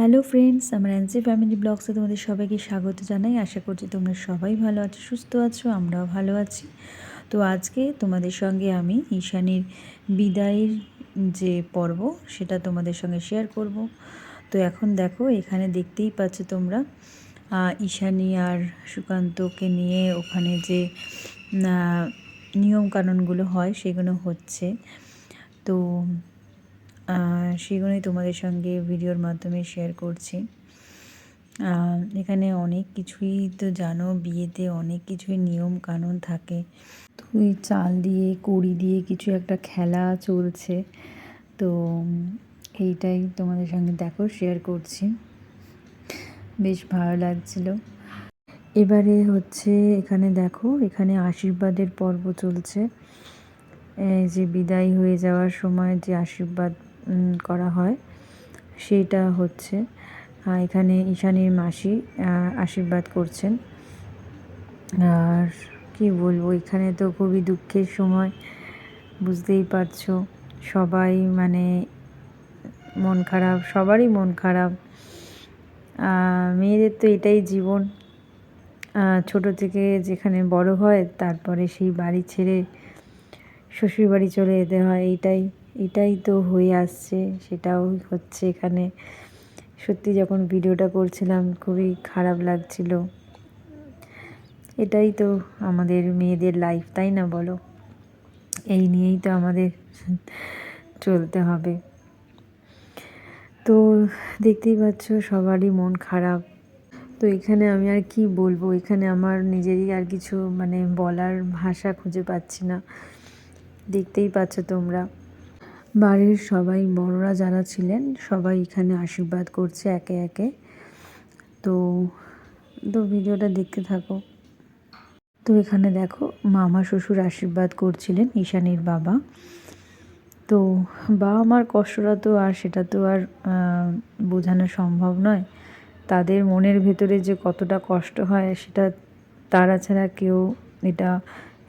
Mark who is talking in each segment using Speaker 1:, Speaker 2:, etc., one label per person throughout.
Speaker 1: Hello friends আমার NC family ব্লগসে তোমাদের সবাইকে স্বাগত জানাই। আশা করছি তোমরা সবাই ভালো আছো, সুস্থ আছো, আমরাও ভালো আছি। তো আজকে তোমাদের সঙ্গে আমি ঈশানীর বিদায়ের যে পর্ব, সেটা তোমাদের সঙ্গে শেয়ার করব। তো এখন দেখো, এখানে দেখতেই পাচ্ছ তোমরা ঈশানী আর সুকান্তকে নিয়ে ওখানে যে নিয়মকানুনগুলো হয়, সেগুলো হচ্ছে। তো সেগুলোই তোমাদের সঙ্গে ভিডিওর মাধ্যমে শেয়ার করছি। এখানে অনেক কিছুই তো জানো, বিয়েতে অনেক কিছুই নিয়ম কানুন থাকে। তুই চাল দিয়ে, কড়ি দিয়ে কিছু একটা খেলা চলছে। তো এইটাই তোমাদের সঙ্গে দেখো শেয়ার করছি। বেশ ভালো লাগছিল। এবারে হচ্ছে এখানে দেখো, এখানে আশীর্বাদের পর্ব চলছে। যে বিদায় হয়ে যাওয়ার সময় যে আশীর্বাদ করা হয়। সেটা হচ্ছে। এখানে ঈশানীর মাসি আশীর্বাদ করছেন। আর কি বলব, এখানে তো খুবই দুঃখের সময়, বুঝতেই পারছ। সবাই মানে মন খারাপ, সবারই মন খারাপ। মেয়েদের তো এটাই জীবন। ছোট থেকে যেখানে বড় হয়, তারপরে সেই বাড়ি ছেড়ে শ্বশুর বাড়ি চলে যেতে হয়, এইটাই। এটাই তো হয়ে আসছে, সেটাও হচ্ছে এখানে। সত্যি যখন ভিডিওটা করছিলাম, খুবই খারাপ লাগছিল। এটাই তো আমাদের মেয়েদের লাইফ তাই না বলো? এই নিয়েই তো আমাদের চলতে হবে। তো দেখতেই পাচ্ছ, সবারই মন খারাপ। তো এখানে আমি আর কি বলব? এখানে আমার নিজেরই আর কিছু মানে বলার ভাষা খুঁজে পাচ্ছি না। দেখতেই পাচ্ছ তোমরা। বাড়ির সবাই বড়রা যারা ছিলেন, সবাই এখানে আশীর্বাদ করছে একে একে। তো তো ভিডিওটা দেখতে থাকো। তো এখানে দেখো, মামা শ্বশুর আশীর্বাদ করছিলেন ঈশানীর বাবা। তো বাবা মার কষ্টটা তো আর সেটা তো আর বোঝানো সম্ভব নয়। তাদের মনের ভেতরে যে কতটা কষ্ট হয় সেটা তারা ছাড়া কেউ এটা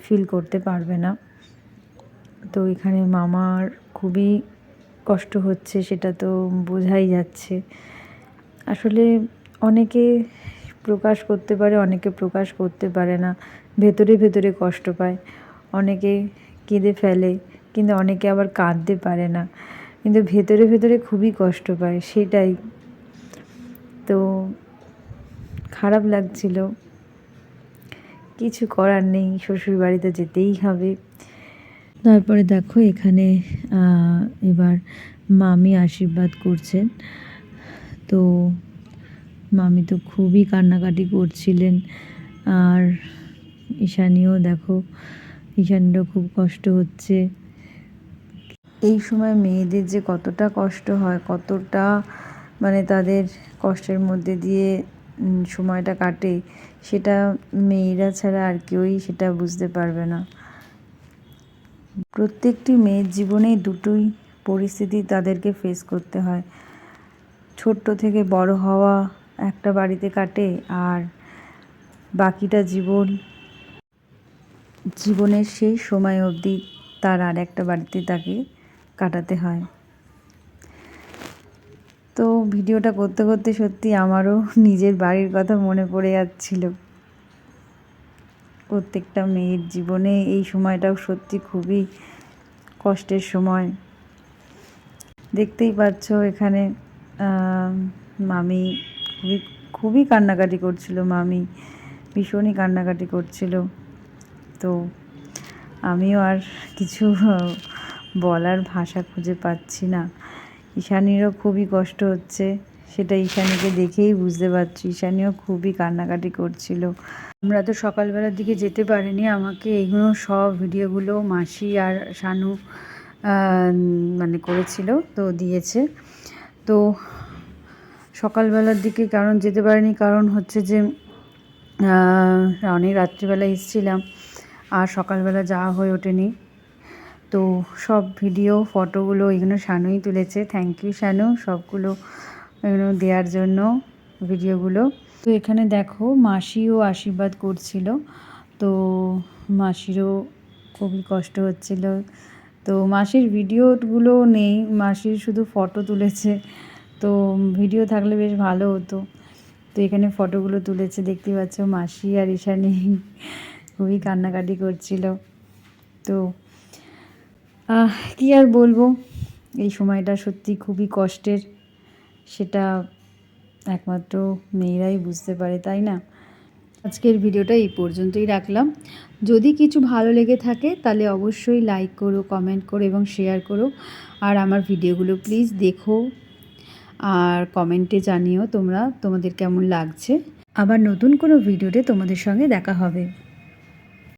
Speaker 1: ফিল করতে পারবে না। তো এখানে মামার খুবই কষ্ট হচ্ছে, সেটা তো বোঝাই যাচ্ছে। আসলে অনেকে প্রকাশ করতে পারে, অনেকে প্রকাশ করতে পারে না, ভেতরে ভেতরে কষ্ট পায়। অনেকে কেঁদে ফেলে, কিন্তু অনেকে আবার কাঁদতে পারে না। কিন্তু ভেতরে ভেতরে খুবই কষ্ট পায়, সেটাই। তো খারাপ লাগছিল। কিছু করার নেই শ্বশুর বাড়িতে যেতেই হবে। তারপরে দেখো এখানে এবার মামি আশীর্বাদ করছেন। তো মামি তো খুবই কান্নাকাটি করছিলেন। আর ঈশানীও দেখো, ঈশানীরও খুব কষ্ট হচ্ছে। এই সময় মেয়েদের যে কতটা কষ্ট হয়, কতটা মানে তাদের কষ্টের মধ্যে দিয়ে সময়টা কাটে, সেটা মেয়েরা ছাড়া আর কেউই সেটা বুঝতে পারবে না। প্রত্যেকটি মেয়ের জীবনেই দুটোই পরিস্থিতি তাদেরকে ফেস করতে হয়। ছোট্ট থেকে বড় হওয়া একটা বাড়িতে কাটে আর বাকিটা জীবন, জীবনের সেই সময় অবধি তার আর একটা বাড়িতে তাকে কাটাতে হয়। তো ভিডিওটা করতে করতে সত্যি আমারও নিজের বাড়ির কথা মনে পড়ে যাচ্ছিল। প্রত্যেকটা মেয়ের জীবনে এই সময়টাও সত্যি খুবই কষ্টের সময়। দেখতেই পাচ্ছ এখানে মামি খুবই খুবই কান্নাকাটি করছিল। মামি ভীষণই কান্নাকাটি করছিল। তো আমিও আর কিছু বলার ভাষা খুঁজে পাচ্ছি না। ঈশানীরও খুবই কষ্ট হচ্ছে। সেটা ঈশানীকে দেখেই বুঝতে পারছি। ঈশানীও খুবই কান্নাকাটি করছিল। আমরা তো সকালবেলার দিকে যেতে পারিনি। আমাকে এইগুলো সব ভিডিওগুলো মাসি আর শানু মানে করেছিল, তো দিয়েছে। তো সকালবেলার দিকে কারণ যেতে পারিনি। কারণ হচ্ছে যে অনেক রাত্রিবেলা এসেছিলাম আর সকালবেলা যাওয়া হয়ে ওঠেনি। তো সব ভিডিও, ফটোগুলো এগুলো শানুই তুলেছে। Thank you Shanu. সবগুলো এগুলো দেওয়ার জন্য ভিডিওগুলো। তো এখানে দেখো মাসিও আশীর্বাদ করছিল। তো মাসিরও খুবই কষ্ট হচ্ছিল। তো মাসির ভিডিওগুলো নেই, মাসির শুধু ফটো তুলেছে। তো ভিডিও থাকলে বেশ ভালো হতো। তো এখানে ফটোগুলো তুলেছে, দেখতে পাচ্ছ মাসি আর ঈশানি খুবই কান্নাকাটি করছিল। তো কি আর বলব? এই সময়টা সত্যি খুবই কষ্টের। সেটা একমাত্র মেয়েরাই বুঝতে পারে, তাই না? আজকের ভিডিওটা এই পর্যন্তই রাখলাম। যদি কিছু ভালো লেগে থাকে, তাহলে অবশ্যই লাইক করো কমেন্ট করো এবং শেয়ার করো। আর আমার ভিডিওগুলো প্লিজ দেখো আর কমেন্টে জানিও তোমরা, তোমাদের কেমন লাগছে। আবার নতুন কোনো ভিডিওতে তোমাদের সঙ্গে দেখা হবে।